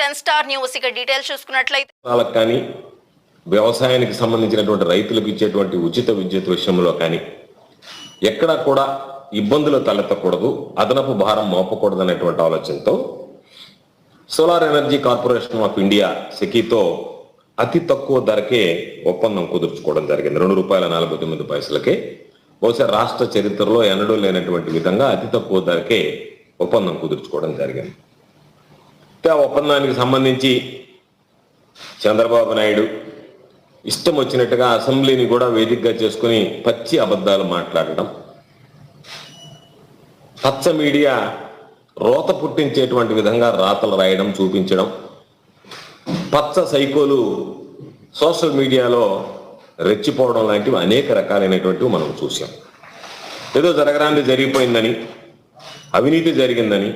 Ten star news ఇక details చూసుకున్నట్లయితే వాళ్ళకి కానీ వ్యవసాయానికి సంబంధించినటువంటి రైతులకు ఇచ్చేటువంటి ఉచిత విద్యుత్ విషయంలో కానీ ఎక్కడా కూడా ఇబ్బందులు తలెత్తకూడదు అదనపు భారం మోపకూడదు అనేటువంటి ఆలోచనతో solar energy corporation of India సెకీతో అతి తక్కువ ధరకే ఒప్పందం కుదుర్చుకోవడం జరిగింది. రెండు రూపాయల నలభై తొమ్మిది పైసలకే. బహుశా రాష్ట్ర చరిత్రలో ఎన్నడూ లేనటువంటి విధంగా అతి తక్కువ ధరకే ఒప్పందం కుదుర్చుకోవడం జరిగింది. ఆ ఒప్పందానికి సంబంధించి చంద్రబాబు నాయుడు ఇష్టం వచ్చినట్టుగా అసెంబ్లీని కూడా వేదికగా చేసుకుని పచ్చి అబద్ధాలు మాట్లాడడం. పచ్చ మీడియా రోత పుట్టించేటువంటి విధంగా రాతలు రాయడం చూపించడం. పచ్చ సైకోలు సోషల్ మీడియాలో రెచ్చిపోవడం లాంటివి అనేక రకాలైనటువంటివి మనం చూసాం ఏదో జరగరాంది జరిగిపోయిందని అవినీతి జరిగిందని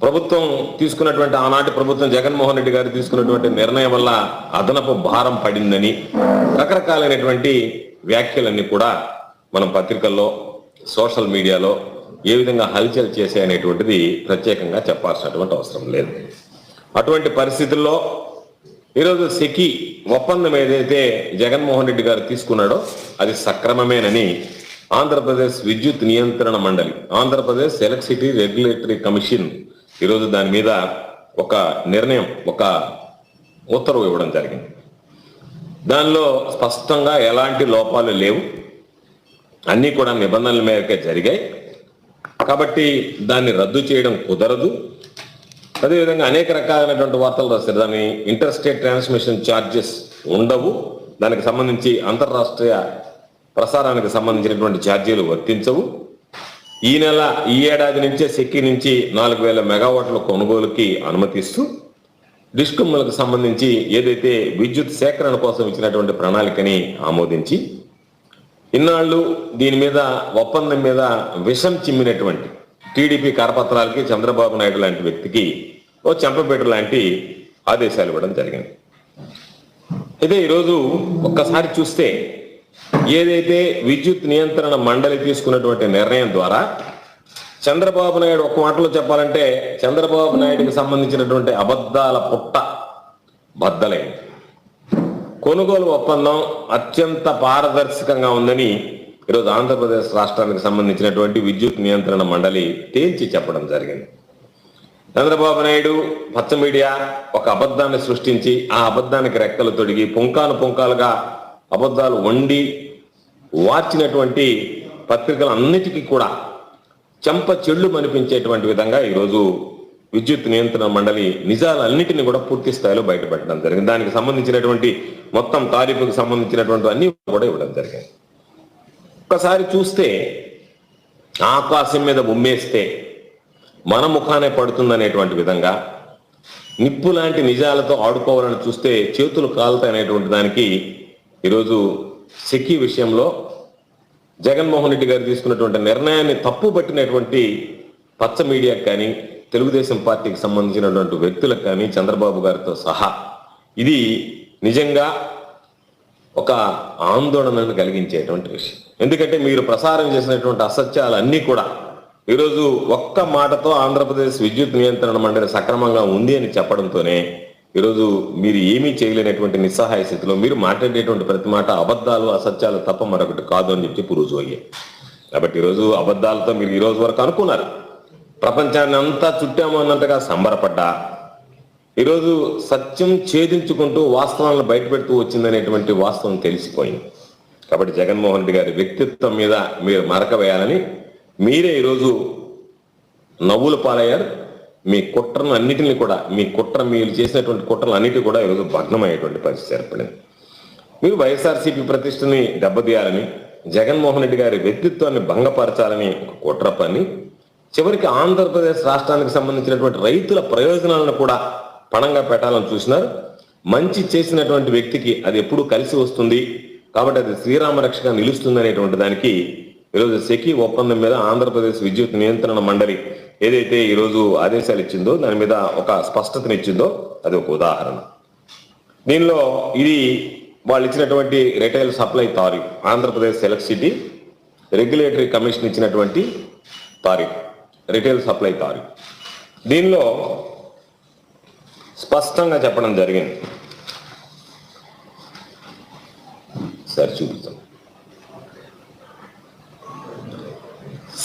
ప్రభుత్వం తీసుకున్నటువంటి ఆనాటి ప్రభుత్వం జగన్మోహన్ రెడ్డి గారు తీసుకున్నటువంటి నిర్ణయం వల్ల అదనపు భారం పడిందని రకరకాలైనటువంటి వ్యాఖ్యలన్నీ కూడా మనం పత్రికల్లో సోషల్ మీడియాలో ఏ విధంగా హల్చల్ చేసే అనేటువంటిది ప్రత్యేకంగా చెప్పాల్సినటువంటి అవసరం లేదు. అటువంటి పరిస్థితుల్లో ఈరోజు సెకి ఒప్పందం ఏదైతే జగన్మోహన్ రెడ్డి గారు తీసుకున్నాడో అది సక్రమమేనని ఆంధ్రప్రదేశ్ విద్యుత్ నియంత్రణ మండలి ఆంధ్రప్రదేశ్ ఎలక్ట్రిసిటీ రెగ్యులేటరీ కమిషన్ ఈరోజు దాని మీద ఒక నిర్ణయం ఒక ఉత్తర్వు ఇవ్వడం జరిగింది. దానిలో స్పష్టంగా ఎలాంటి లోపాలు లేవు. అన్నీ కూడా నిబంధనల మేరకే జరిగాయి. కాబట్టి దాన్ని రద్దు చేయడం కుదరదు. అదేవిధంగా అనేక రకాలైనటువంటి వార్తలు రాస్తారు దాని ఇంటర్ స్టేట్ ట్రాన్స్మిషన్ ఛార్జెస్ ఉండవు. దానికి సంబంధించి అంతర్రాష్ట్రీయ ప్రసారానికి సంబంధించినటువంటి ఛార్జీలు వర్తించవు. ఈ నెల ఈ ఏడాది నుంచే సెక్కి నుంచి నాలుగు వేల మెగావాట్ల కొనుగోలుకి అనుమతిస్తూ డిస్కమ్లకు సంబంధించి ఏదైతే విద్యుత్ సేకరణ కోసం ఇచ్చినటువంటి ప్రణాళికని ఆమోదించి ఇన్నాళ్ళు దీని మీద ఒప్పందం మీద విషం చిమ్మినటువంటి టీడీపీ కరపత్రాలకి చంద్రబాబు నాయుడు లాంటి వ్యక్తికి ఓ చెంపపేట లాంటి ఆదేశాలు ఇవ్వడం జరిగింది. అయితే ఈరోజు ఒక్కసారి చూస్తే ఏదైతే విద్యుత్ నియంత్రణ మండలి తీసుకున్నటువంటి నిర్ణయం ద్వారా చంద్రబాబు నాయుడు ఒక మాటలో చెప్పాలంటే చంద్రబాబు నాయుడుకి సంబంధించినటువంటి అబద్ధాల పుట్ట బద్దలైంది. కొనుగోలు ఒప్పందం అత్యంత పారదర్శకంగా ఉందని ఈరోజు ఆంధ్రప్రదేశ్ రాష్ట్రానికి సంబంధించినటువంటి విద్యుత్ నియంత్రణ మండలి తేల్చి చెప్పడం జరిగింది. చంద్రబాబు నాయుడు పచ్చ మీడియా ఒక అబద్ధాన్ని సృష్టించి ఆ అబద్ధానికి రెక్కలు తొడిగి పుంకాను పుంకాలుగా అబద్ధాలు వండి వార్చినటువంటి పత్రికలన్నిటికీ కూడా చెంప చెళ్ళు అనిపించేటువంటి విధంగా ఈరోజు విద్యుత్ నియంత్రణ మండలి నిజాలన్నిటిని కూడా పూర్తి స్థాయిలో బయటపెట్టడం జరిగింది. దానికి సంబంధించినటువంటి మొత్తం తారీఫుకు సంబంధించినటువంటి అన్ని కూడా ఇవ్వడం జరిగింది. ఒక్కసారి చూస్తే ఆకాశం మీద ఉమ్మేస్తే మన ముఖానే పడుతుందనేటువంటి విధంగా నిప్పు లాంటి నిజాలతో ఆడుకోవాలని చూస్తే చేతులు కాలుతాయనేటువంటి దానికి ఈరోజు సెకీ విషయంలో జగన్మోహన్ రెడ్డి గారు తీసుకున్నటువంటి నిర్ణయాన్ని తప్పు పట్టినటువంటి పచ్చ మీడియాకి కానీ తెలుగుదేశం పార్టీకి సంబంధించినటువంటి వ్యక్తులకు కానీ చంద్రబాబు గారితో సహా ఇది నిజంగా ఒక ఆందోళనను కలిగించేటువంటి విషయం. ఎందుకంటే మీరు ప్రసారం చేసినటువంటి అసత్యాలు అన్నీ కూడా ఈరోజు ఒక్క మాటతో ఆంధ్రప్రదేశ్ విద్యుత్ నియంత్రణ మండలి సక్రమంగా ఉంది అని చెప్పడంతోనే ఈరోజు మీరు ఏమీ చేయలేనటువంటి నిస్సహాయ స్థితిలో మీరు మాట్లాడేటువంటి ప్రతి మాట అబద్ధాలు అసత్యాలు తప్ప మరొకటి కాదు అని చెప్పి పురుజు అయ్యాయి కాబట్టి ఈరోజు అబద్ధాలతో మీరు ఈ రోజు వరకు అనుకున్నారు. ప్రపంచాన్ని అంతా చుట్టాము అన్నంతగా సంబరపడ్డా. ఈరోజు సత్యం ఛేదించుకుంటూ వాస్తవాలను బయటపెడుతూ వచ్చిందనేటువంటి వాస్తవం తెలిసిపోయింది. కాబట్టి జగన్మోహన్ రెడ్డి గారి వ్యక్తిత్వం మీద మీరు మరక వేయాలని మీరే ఈరోజు నవ్వులు పాలయ్యారు. మీ కుట్రను అన్నిటిని కూడా మీ కుట్ర మీరు చేసినటువంటి కుట్రలు అన్నిటి కూడా ఈరోజు భగ్నమయ్యేటువంటి పరిస్థితి ఏర్పడింది. మీరు వైఎస్ఆర్సీపీ ప్రతిష్టని దెబ్బతీయాలని జగన్మోహన్ రెడ్డి గారి వ్యక్తిత్వాన్ని భంగపరచాలని ఒక కుట్ర పని. చివరికి ఆంధ్రప్రదేశ్ రాష్ట్రానికి సంబంధించినటువంటి రైతుల ప్రయోజనాలను కూడా పణంగా పెట్టాలని చూసినారు. మంచి చేసినటువంటి వ్యక్తికి అది ఎప్పుడు కలిసి వస్తుంది. కాబట్టి అది శ్రీరామ రక్షగా నిలుస్తుంది అనేటువంటి దానికి ఈరోజు సెకి ఒప్పందం మీద ఆంధ్రప్రదేశ్ విద్యుత్ నియంత్రణ మండలి ఏదైతే ఈరోజు ఆదేశాలు ఇచ్చిందో దాని మీద ఒక స్పష్టతనిచ్చిందో అది ఒక ఉదాహరణ. దీనిలో ఇది వాళ్ళు ఇచ్చినటువంటి retail supply tariff Andhra Pradesh electricity regulatory commission ఇచ్చినటువంటి తారీఫ్ రిటైల్ సప్లై తారీఫ్ దీనిలో స్పష్టంగా చెప్పడం జరిగింది. సరే చూపిస్తాం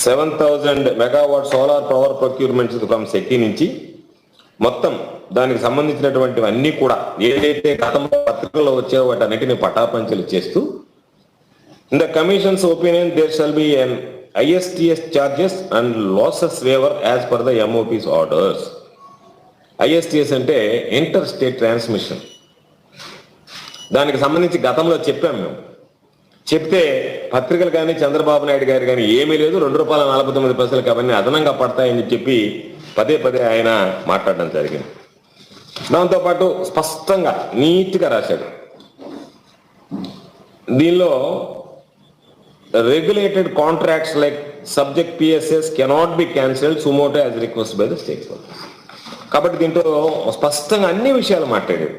seven thousand megawatt solar power procurement from శక్తి నుంచి మొత్తం దానికి సంబంధించినటువంటివన్నీ కూడా ఏదైతే గతంలో పత్రికల్లో వచ్చాయో వాటన్నిటిని పటాపంచలు చేస్తూ in the commission's opinion there shall be an ISTS charges and losses waiver as per the MOPs orders ISTS అంటే ఇంటర్ స్టేట్ ట్రాన్స్మిషన్ దానికి సంబంధించి గతంలో చెప్పాం మేము. చెప్తే పత్రికలు కానీ చంద్రబాబు నాయుడు గారు కానీ ఏమీ లేదు. రెండు రూపాయల నలభై తొమ్మిది పైసలు అవన్నీ అదనంగా పడతాయని చెప్పి పదే పదే ఆయన మాట్లాడడం జరిగింది. దాంతోపాటు స్పష్టంగా నీట్గా రాశాడు. దీనిలో regulated contracts like subject PSS cannot be cancelled suo motu as request by the state కాబట్టి దీంట్లో స్పష్టంగా అన్ని విషయాలు మాట్లాడాడు.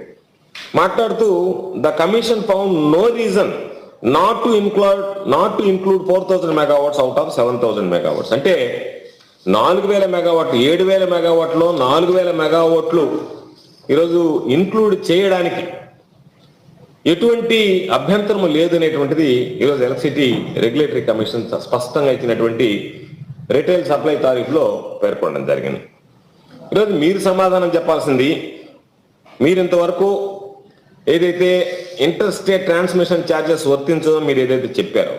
మాట్లాడుతూ the commission found no reason not to include not to include four thousand megawatts out of seven thousand megawatts అంటే నాలుగు వేల మెగావాట్లు ఏడు వేల మెగావాట్లో నాలుగు వేల మెగావాట్లు ఈరోజు ఇన్క్లూడ్ చేయడానికి ఎటువంటి అభ్యంతరము లేదనేటువంటిది ఈరోజు ఎలక్ట్రిసిటీ రెగ్యులేటరీ కమిషన్ స్పష్టంగా ఇచ్చినటువంటి రిటైల్ సప్లై తారీఫ్లో పేర్కొనడం జరిగింది. ఈరోజు మీరు సమాధానం చెప్పాల్సింది మీరు ఇంతవరకు ఏదైతే ఇంటర్ స్టేట్ ట్రాన్స్మిషన్ ఛార్జెస్ వర్తించదో మీరు ఏదైతే చెప్పారో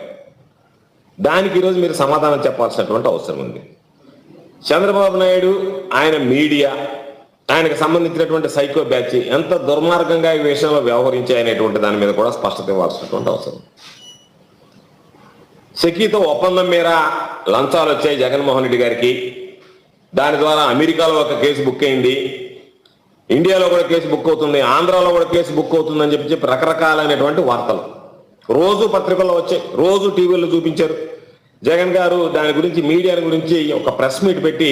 దానికి ఈరోజు మీరు సమాధానం చెప్పాల్సినటువంటి అవసరం ఉంది. చంద్రబాబు నాయుడు ఆయన మీడియా ఆయనకు సంబంధించినటువంటి సైకో బ్యాచ్ ఎంత దుర్మార్గంగా ఈ విషయంలో వ్యవహరించాయనేటువంటి దాని మీద కూడా స్పష్టత ఇవ్వాల్సినటువంటి అవసరం సెకీతో ఒప్పందం మీద లంచాలు వచ్చాయి జగన్మోహన్ రెడ్డి గారికి. దాని ద్వారా అమెరికాలో ఒక కేసు బుక్ అయింది. ఇండియాలో కూడా కేసు బుక్ అవుతుంది ఆంధ్రాలో కూడా కేసు బుక్ అవుతుంది అని చెప్పి చెప్పి రకరకాలైనటువంటి వార్తలు. రోజు పత్రికల్లో వచ్చాయి రోజు టీవీలో చూపించారు. జగన్ గారు దాని గురించి మీడియా గురించి ఒక ప్రెస్ మీట్ పెట్టి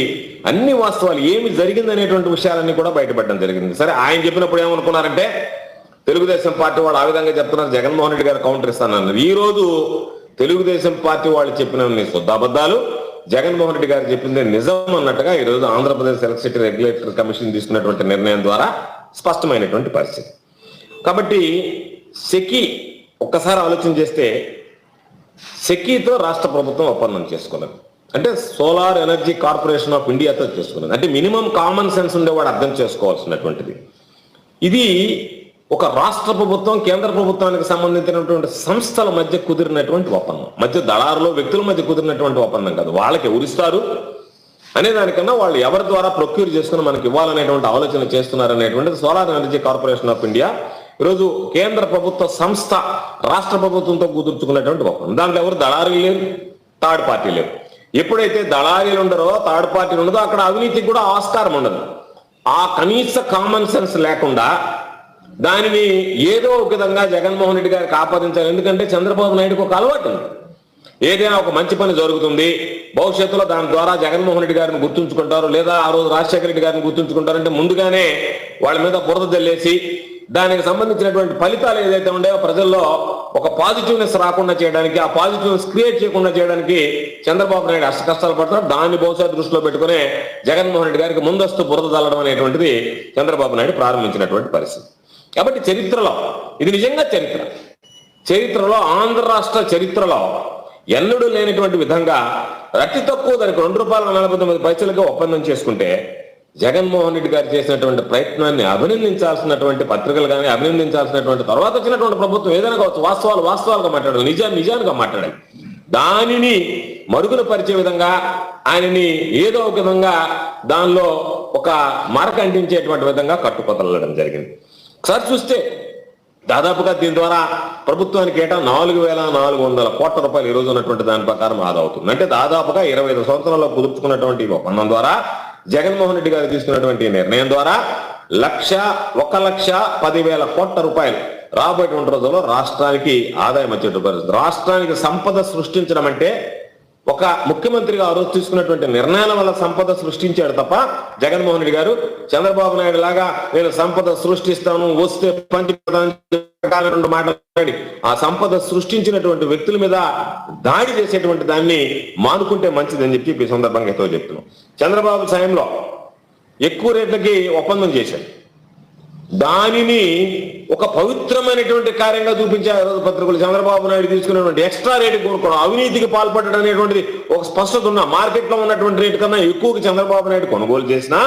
అన్ని వాస్తవాలు ఏమి జరిగిందనేటువంటి విషయాలన్నీ కూడా బయటపడడం జరిగింది. సరే ఆయన చెప్పినప్పుడు ఏమనుకున్నారంటే తెలుగుదేశం పార్టీ వాళ్ళు ఆ విధంగా చెప్తున్నారు జగన్మోహన్ రెడ్డి గారు కౌంటర్ ఇస్తానన్నారు. ఈ రోజు తెలుగుదేశం పార్టీ వాళ్ళు చెప్పిన శుద్ధ అబద్ధాలు జగన్మోహన్ రెడ్డి గారు చెప్పింది నిజం అన్నట్టుగా ఈ రోజు ఆంధ్రప్రదేశ్ ఎలక్ట్రిసిటీ రెగ్యులేటర్ కమిషన్ తీసుకున్నటువంటి నిర్ణయం ద్వారా స్పష్టమైనటువంటి పరిస్థితి. కాబట్టి సెకి ఒక్కసారి ఆలోచన చేస్తే సెకీతో రాష్ట్ర ప్రభుత్వం ఒప్పందం చేసుకున్నది. అంటే సోలార్ ఎనర్జీ కార్పొరేషన్ ఆఫ్ ఇండియాతో చేసుకున్నది. అంటే మినిమం కామన్ సెన్స్ ఉండేవాడు అర్థం చేసుకోవాల్సినటువంటిది. ఇది ఒక రాష్ట్ర ప్రభుత్వం కేంద్ర ప్రభుత్వానికి సంబంధించినటువంటి సంస్థల మధ్య కుదిరినటువంటి ఒప్పందం. మధ్య దళారులు వ్యక్తుల మధ్య కుదిరినటువంటి ఒప్పందం కాదు. వాళ్ళకి ఎవరిస్తారు అనే దానికన్నా వాళ్ళు ఎవరి ద్వారా ప్రొక్యూర్ చేసుకుని మనకి ఇవ్వాలనేటువంటి ఆలోచన చేస్తున్నారు అనేటువంటిది solar energy corporation of India ఈరోజు కేంద్ర ప్రభుత్వ సంస్థ రాష్ట్ర ప్రభుత్వంతో కుదుర్చుకున్నటువంటి ఒప్పందం. దాంట్లో ఎవరు దళారీలు లేరు థర్డ్ పార్టీ లేరు. ఎప్పుడైతే దళారీలు ఉండరో థర్డ్ పార్టీలు ఉండదో అక్కడ అవినీతికి కూడా ఆస్కారం ఉండదు. ఆ కనీస కామన్ సెన్స్ లేకుండా దానిని ఏదో ఒక విధంగా జగన్మోహన్ రెడ్డి గారికి ఆపాదించాలి ఎందుకంటే చంద్రబాబు నాయుడుకు ఒక అలవాటు ఏదైనా ఒక మంచి పని జరుగుతుంది భవిష్యత్తులో దాని ద్వారా జగన్మోహన్ రెడ్డి గారిని గుర్తుంచుకుంటారు లేదా ఆ రోజు రాజశేఖర రెడ్డి గారిని గుర్తుంచుకుంటారంటే ముందుగానే వాళ్ళ మీద బురద జల్లేసి దానికి సంబంధించినటువంటి ఫలితాలు ఏదైతే ఉండేవో ప్రజల్లో ఒక పాజిటివ్నెస్ రాకుండా చేయడానికి ఆ పాజిటివ్నెస్ క్రియేట్ చేయకుండా చేయడానికి చంద్రబాబు నాయుడు అష్ట కష్టాలు పడుతున్నారు. దాన్ని బహుశా దృష్టిలో పెట్టుకునే జగన్మోహన్ రెడ్డి గారికి ముందస్తు బురద చల్లడం అనేటువంటిది చంద్రబాబు నాయుడు ప్రారంభించినటువంటి పరిస్థితి. కాబట్టి చరిత్రలో ఇది నిజంగా చరిత్ర. చరిత్రలో ఆంధ్ర రాష్ట్ర చరిత్రలో ఎన్నడూ లేనటువంటి విధంగా అతి తక్కువ దానికి రెండు రూపాయల నలభై తొమ్మిది పైసలకి ఒప్పందం చేసుకుంటే జగన్మోహన్ రెడ్డి గారు చేసినటువంటి ప్రయత్నాన్ని అభినందించాల్సినటువంటి పత్రికలు కానీ అభినందించాల్సినటువంటి తర్వాత వచ్చినటువంటి ప్రభుత్వం ఏదైనా కావచ్చు వాస్తవాలు వాస్తవాలుగా మాట్లాడాలి నిజాన్ని నిజాలుగా మాట్లాడాలి. దానిని మరుగున పరిచే విధంగా ఆయనని ఏదో ఒక విధంగా దానిలో ఒక మరక అంటించేటువంటి విధంగా కట్టుకొదలడం జరిగింది. ఒకసారి చూస్తే దాదాపుగా దీని ద్వారా ప్రభుత్వానికి ఏటా నాలుగు వేల నాలుగు వందల కోట్ల రూపాయలు ఈరోజు రోజు ఉన్నటువంటి దాని ప్రకారం ఆదా అవుతుంది. అంటే దాదాపుగా ఇరవై ఐదు సంవత్సరాల్లో కుదుర్చుకున్నటువంటి ఒప్పందం ద్వారా జగన్మోహన్ రెడ్డి గారు తీసుకున్నటువంటి నిర్ణయం ద్వారా లక్ష ఒక లక్ష పదివేల కోట్ల రూపాయలు రాబోయేటువంటి రోజుల్లో రాష్ట్రానికి ఆదాయం వచ్చేటువంటి పరిస్థితి. రాష్ట్రానికి సంపద సృష్టించడం అంటే ఒక ముఖ్యమంత్రిగా ఆ రోజు తీసుకున్నటువంటి నిర్ణయాల వల్ల సంపద సృష్టించాడు తప్ప జగన్మోహన్ రెడ్డి గారు చంద్రబాబు నాయుడు లాగా నేను సంపద సృష్టిస్తాను వస్తే పంచి రెండు మాట్లాడి ఆ సంపద సృష్టించినటువంటి వ్యక్తుల మీద దాడి చేసేటువంటి దాన్ని మానుకుంటే మంచిదని చెప్పి ఈ సందర్భంగా ఎంతో చెప్తున్నాం. చంద్రబాబు సాయంలో ఎక్కువ రేట్లకి ఒప్పందం చేశాడు. దానిని ఒక పవిత్రమైనటువంటి కార్యంగా చూపించారు ఆ రోజు పత్రికలు. చంద్రబాబు నాయుడు తీసుకున్నటువంటి ఎక్స్ట్రా రేటు కొనుక్కోవడం అవినీతికి పాల్పడడం అనేటువంటిది ఒక స్పష్టత ఉన్న మార్కెట్లో ఉన్నటువంటి రేటు కన్నా ఎక్కువగా చంద్రబాబు నాయుడు కొనుగోలు చేసినా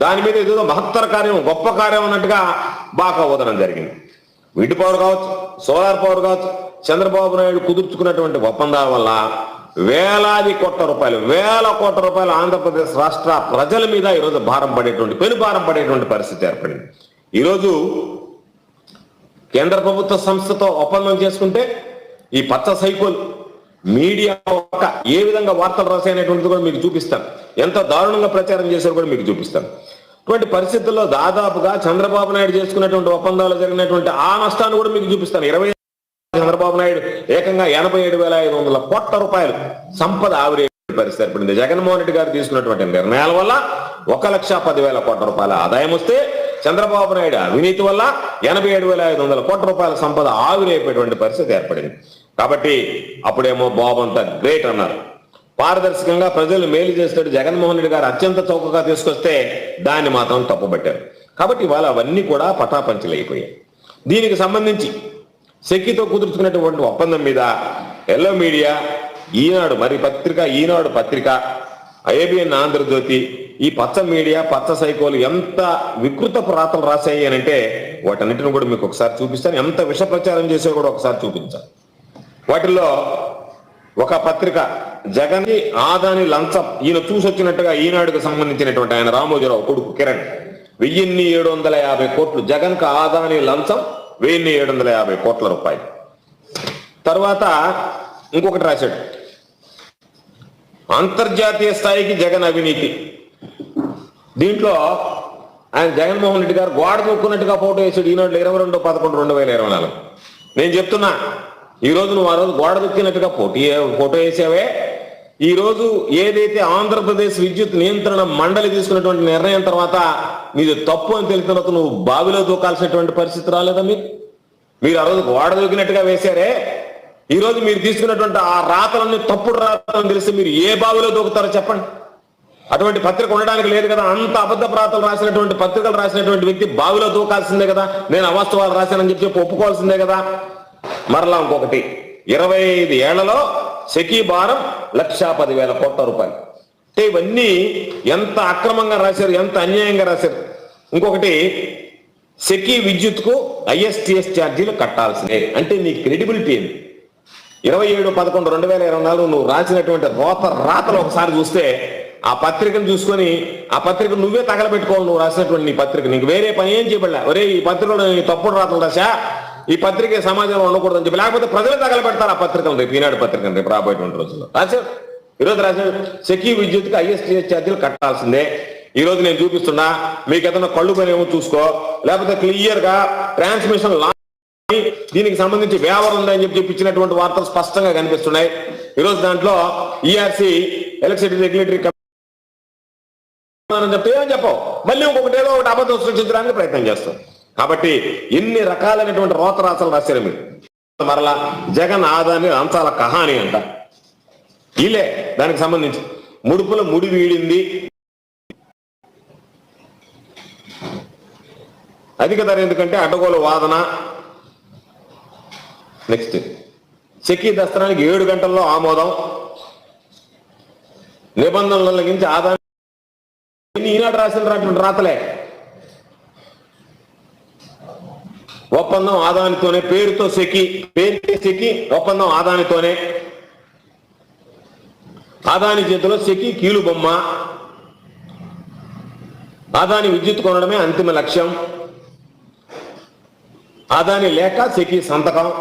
దాని మీద ఏదో మహత్తర కార్యం గొప్ప కార్యం అన్నట్టుగా బాగా వదలడం జరిగింది. విండ్ పవర్ కావచ్చు సోలార్ పవర్ కావచ్చు చంద్రబాబు నాయుడు కుదుర్చుకున్నటువంటి ఒప్పందాల వల్ల వేలాది కోట్ల రూపాయలు వేల కోట్ల రూపాయలు ఆంధ్రప్రదేశ్ రాష్ట్ర ప్రజల మీద ఈరోజు భారం పడేటువంటి పెను భారం పడేటువంటి పరిస్థితి ఏర్పడింది. ఈరోజు కేంద్ర ప్రభుత్వ సంస్థతో ఒప్పందం చేసుకుంటే ఈ పచ్చ సైకోల్ మీడియా ఒక ఏ విధంగా వార్తలు రాసాయనేటువంటిది కూడా మీకు చూపిస్తాను. ఎంత దారుణంగా ప్రచారం చేశారు కూడా మీకు చూపిస్తాను. అటువంటి పరిస్థితుల్లో దాదాపుగా చంద్రబాబు నాయుడు చేసుకున్నటువంటి ఒప్పందాలు జరిగినటువంటి ఆ నష్టాన్ని కూడా మీకు చూపిస్తాను. ఇరవై చంద్రబాబు నాయుడు ఏకంగా ఎనభై ఏడు వేల ఐదు వందల కోట్ల రూపాయలు సంపద ఆవిరి పరిస్థితి ఏర్పడింది. జగన్మోహన్ రెడ్డి గారు తీసుకున్నటువంటి నిర్ణయాల వల్ల ఒక లక్ష పదివేల కోట్ల రూపాయల ఆదాయం వస్తే చంద్రబాబు నాయుడు అవినీతి వల్ల ఎనభై ఏడు వేల ఐదు వందల కోట్ల రూపాయల సంపద ఆవిరైపోయేటువంటి పరిస్థితి ఏర్పడింది. కాబట్టి అప్పుడేమో బాబు అంత గ్రేట్ అన్నారు. పారదర్శకంగా ప్రజలు మేలు చేస్తాడు జగన్మోహన్ రెడ్డి గారు అత్యంత చౌకగా తీసుకొస్తే దాన్ని మాత్రం తప్పుపట్టారు కాబట్టి ఇవాళ అవన్నీ కూడా పటాపంచలైపోయాయి. దీనికి సంబంధించి శక్తితో కుదుర్చుకున్నటువంటి ఒప్పందం మీద ఎల్లో మీడియా ఈనాడు మరి పత్రిక ఈనాడు పత్రిక ఏబిఎన్ ఆంధ్రజ్యోతి ఈ పచ్చ మీడియా పచ్చ సైకోలు ఎంత వికృత ప్రాతలు రాశాయి అని అంటే వాటన్నిటిని కూడా మీకు ఒకసారి చూపిస్తాను. ఎంత విష ప్రచారం చేసే కూడా ఒకసారి చూపించాను వాటిల్లో ఒక పత్రిక జగన్ ఆదాని లంచం ఈయన చూసొచ్చినట్టుగా ఈనాడుకు సంబంధించినటువంటి ఆయన రామోజీరావు కొడుకు కిరణ్ వెయ్యిన్ని ఏడు వందల యాభై కోట్లు జగన్కు ఆదాని లంచం వెయ్యిన్ని ఏడు వందల యాభై కోట్ల రూపాయలు. తర్వాత ఇంకొకటి రాశాడు. అంతర్జాతీయ స్థాయికి జగన్ అవినీతి. దీంట్లో ఆయన జగన్మోహన్ రెడ్డి గారు గోడ నొక్కున్నట్టుగా ఫోటో వేసాడు. ఈనాడు ఇరవై రెండు పదకొండు రెండు వేల ఇరవై నాలుగు. నేను చెప్తున్నా ఈ రోజు నువ్వు ఆ రోజు గోడ దొక్కినట్టుగా పోటీ ఫోటో వేసావే? ఈ రోజు ఏదైతే ఆంధ్రప్రదేశ్ విద్యుత్ నియంత్రణ మండలి తీసుకున్నటువంటి నిర్ణయం తర్వాత నీది తప్పు అని తెలిసిన తర్వాత నువ్వు బావిలో దూకాల్సినటువంటి పరిస్థితి రాలేదా మీరు? మీరు ఆ రోజు గోడ దూకినట్టుగా వేశారే? ఈ రోజు మీరు తీసుకున్నటువంటి ఆ రాతలన్నీ తప్పుడు రాతలని తెలిస్తే మీరు ఏ బావిలో దూకుతారో చెప్పండి. అటువంటి పత్రిక ఉండడానికి లేదు కదా. అంత అబద్ధ ప్రాతలు రాసినటువంటి పత్రికలు రాసినటువంటి వ్యక్తి బావిలో దూకాల్సిందే కదా. నేను అవాస్తవాలు రాశానని చెప్పి ఒప్పుకోవాల్సిందే కదా. మరలా ఇంకొకటి. ఇరవై ఐదు ఏళ్ళలో సెకీ భారం లక్షా పదివేల కోట్ల రూపాయలు. అంటే ఇవన్నీ ఎంత అక్రమంగా రాశారు ఎంత అన్యాయంగా రాశారు. ఇంకొకటి సెకీ విద్యుత్కు ఐఎస్టిఎస్ ఛార్జీలు కట్టాల్సిందే. అంటే నీ క్రెడిబిలిటీ ఏంది? ఇరవై ఏడు పదకొండు రెండు వేల ఇరవై నాలుగు నువ్వు రాసినటువంటి రోత రాతలు ఒకసారి చూస్తే ఆ పత్రికను చూసుకొని ఆ పత్రిక నువ్వే తగలబెట్టుకోవాలి నువ్వు రాసినటువంటి నీ పత్రిక. నీకు వేరే పని ఏం చేయబడలే. ఒరే ఈ పత్రికలో తప్పుడు రాతలు రాసా ఈ పత్రిక సమాజంలో ఉండకూడదని చెప్పి. లేకపోతే ప్రజలు తగలబెడతారు ఆ పత్రికను రేపు ఈనాడు పత్రికను రేపు రాబోయేటువంటి రోజుల్లో. రాశారు? ఈరోజు రాశారు? సెక్యూ విద్యుత్కి ఐఎస్టీఎస్ ఛార్జీలు కట్టాల్సిందే. ఈ రోజు నేను చూపిస్తున్నా మీకు ఏదైనా కళ్ళు పని ఏమో చూసుకో. లేకపోతే క్లియర్గా ట్రాన్స్మిషన్ లా దీనికి సంబంధించి వ్యాపారం ఉందని చెప్పి చెప్పించినటువంటి వార్తలు స్పష్టంగా కనిపిస్తున్నాయి. ఈరోజు దాంట్లో ఈఆర్సీ ఎలక్ట్రిసిటీ రెగ్యులేటరీ మనం చెప్తే ఏమని చెప్పవు మళ్ళీ ఇంకొకటి ఏదో ఒకటి అబద్ధం సృష్టించడానికి ప్రయత్నం చేస్తాం. కాబట్టి ఎన్ని రకాలైనటువంటి రోతరాసలు రాశారు మీరు. మరలా జగన్ ఆదాని అంశాల కహాని అంట. ఇలే దానికి సంబంధించి ముడుపుల ముడి వీడింది. అధిక ధర ఎందుకంటే అడ్డగోలు వాదన. నెక్స్ట్. చెక్కీ దస్త్రానికి ఏడు గంటల్లో ఆమోదం. నిబంధనలు లెక్కించి ఆదాయం ఈనాడు రాసిన రాతలే. ఒప్పందం ఆదానితోనే పేరుతో సెకి పేరుతో సెకి ఒప్పందం ఆదానితోనే. ఆదాని చేతిలో సెకి కీలు బొమ్మ. ఆదాని విద్యుత్ కొనడమే అంతిమ లక్ష్యం. ఆదాని లేక సెకి సంతకం.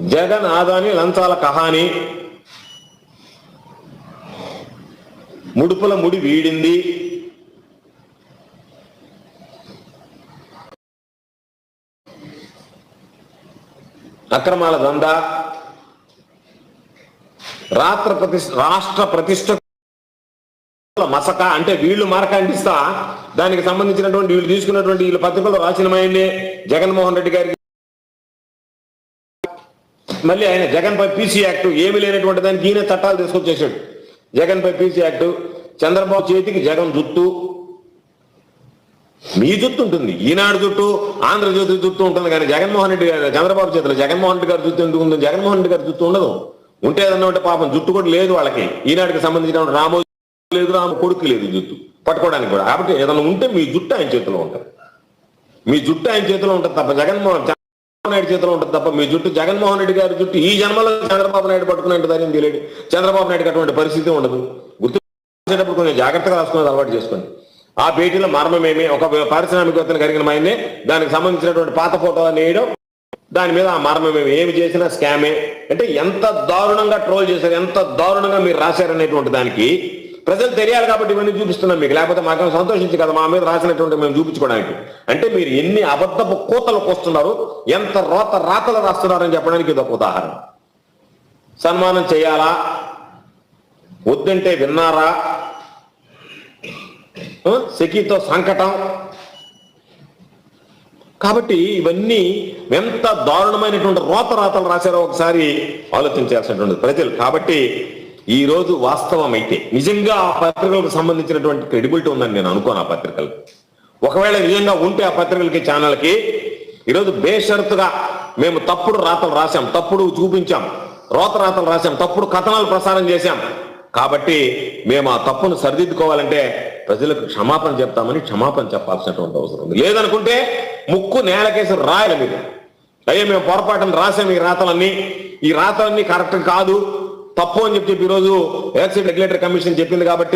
జగన్ ఆదాని లంచాల కహాని. ముడుపుల ముడి వీడింది. అక్రమాల దందా. రాష్ట్ర ప్రతిష్ట రాష్ట్ర ప్రతిష్ట మసక అంటే వీళ్ళు మరక అంటిస్తా దానికి సంబంధించినటువంటి వీళ్ళు తీసుకున్నటువంటి వీళ్ళ పత్రికలో రాసినమైంది జగన్మోహన్ రెడ్డి గారికి మళ్ళీ ఆయన జగన్ పై పీసీ యాక్ట్ ఏమీ లేనటువంటి దానికి ఈయన చట్టాలు తీసుకొచ్చేసాడు. జగన్ పై పీసీ యాక్ట్ చంద్రబాబు చేతికి జగన్ జుట్టు. మీ జుట్టు ఉంటుంది. ఈనాడు జుట్టు ఆంధ్రజ్యోతి జుట్టు ఉంటుంది. కానీ జగన్మోహన్ రెడ్డి గారు చంద్రబాబు చేతిలో జగన్మోహన్ రెడ్డి గారి జుట్టు ఎందుకు ఉంటుంది? జగన్మోహన్ రెడ్డి గారి జుట్టు ఉండదు. ఉంటే ఏదన్నా ఉంటే పాపం జుట్టు కూడా లేదు వాళ్ళకి. ఈనాటికి సంబంధించిన రామో లేదు రాము కొడుకు లేదు జుట్టు. పట్టుకోవడానికి కూడా. కాబట్టి ఏదైనా ఉంటే మీ జుట్టు ఆయన చేతిలో ఉంటుంది. మీ జుట్టు ఆయన చేతిలో ఉంటుంది తప్ప జగన్మోహన్ నాయుడు చేతిలో ఉంటుంది తప్ప మీ జుట్టు జగన్మోహన్ రెడ్డి గారి జుట్టు ఈ జన్మలో చంద్రబాబు నాయుడు పట్టుకునే ధైర్యం తెలియదు. చంద్రబాబు నాయుడుకి అటువంటి పరిస్థితి ఉండదు. గుర్తుచేటప్పుడు కొంచెం జాగ్రత్తగా రాసుకునేది అలవాటు చేసుకోండి. ఆ భేటీలో మర్మమేమి ఒక పారిశ్రామికవేత్తను కలిగిన మైనే దానికి సంబంధించినటువంటి పాత ఫోటో నేయడం దాని మీద ఆ మర్మమేమి ఏమి చేసినా స్కామే. అంటే ఎంత దారుణంగా ట్రోల్ చేశారు ఎంత దారుణంగా మీరు రాశారనేటువంటి దానికి ప్రజలు తెలియాలి కాబట్టి ఇవన్నీ చూపిస్తున్నాం మీకు. లేకపోతే మాకేమో సంతోషించి కదా మా మీద రాసినటువంటి మేము చూపించుకోవడానికి. అంటే మీరు ఎన్ని అబద్ధపు కోతలకు వస్తున్నారు ఎంత రోత రాతలు రాస్తున్నారని చెప్పడానికి ఇది ఒక ఉదాహరణ. సన్మానం చేయాలా? వద్దంటే విన్నారా? ఆ? సెకీతో సంకటం. కాబట్టి ఇవన్నీ ఎంత దారుణమైనటువంటి రోత రాతలు రాశారో ఒకసారి ఆలోచించాల్సినటువంటి ప్రజలు. కాబట్టి ఈ రోజు వాస్తవం అయితే నిజంగా ఆ పత్రికలకు సంబంధించినటువంటి క్రెడిబిలిటీ ఉందని నేను అనుకోను ఆ పత్రికలు ఒకవేళ నిజంగా ఉంటే ఆ పత్రికలకి ఛానల్కి ఈరోజు బేషరతుగా మేము తప్పుడు రాతలు రాశాం తప్పుడు చూపించాం రోత రాతలు రాశాం తప్పుడు కథనాలు ప్రసారం చేశాం. కాబట్టి మేము ఆ తప్పును సరిదిద్దుకోవాలంటే ప్రజలకు క్షమాపణ చెప్తామని క్షమాపణ చెప్పాల్సినటువంటి అవసరం ఉంది. లేదనుకుంటే ముక్కు నేలకేసి రాయాలి మీరు అయ్యే మేము పొరపాటును రాసాం ఈ రాతలన్నీ. ఈ రాతలన్నీ కరెక్ట్ కాదు. తప్పు అని చెప్పి ఈరోజు ఎలక్షన్ రెగ్యులేటరీ కమిషన్ చెప్పింది కాబట్టి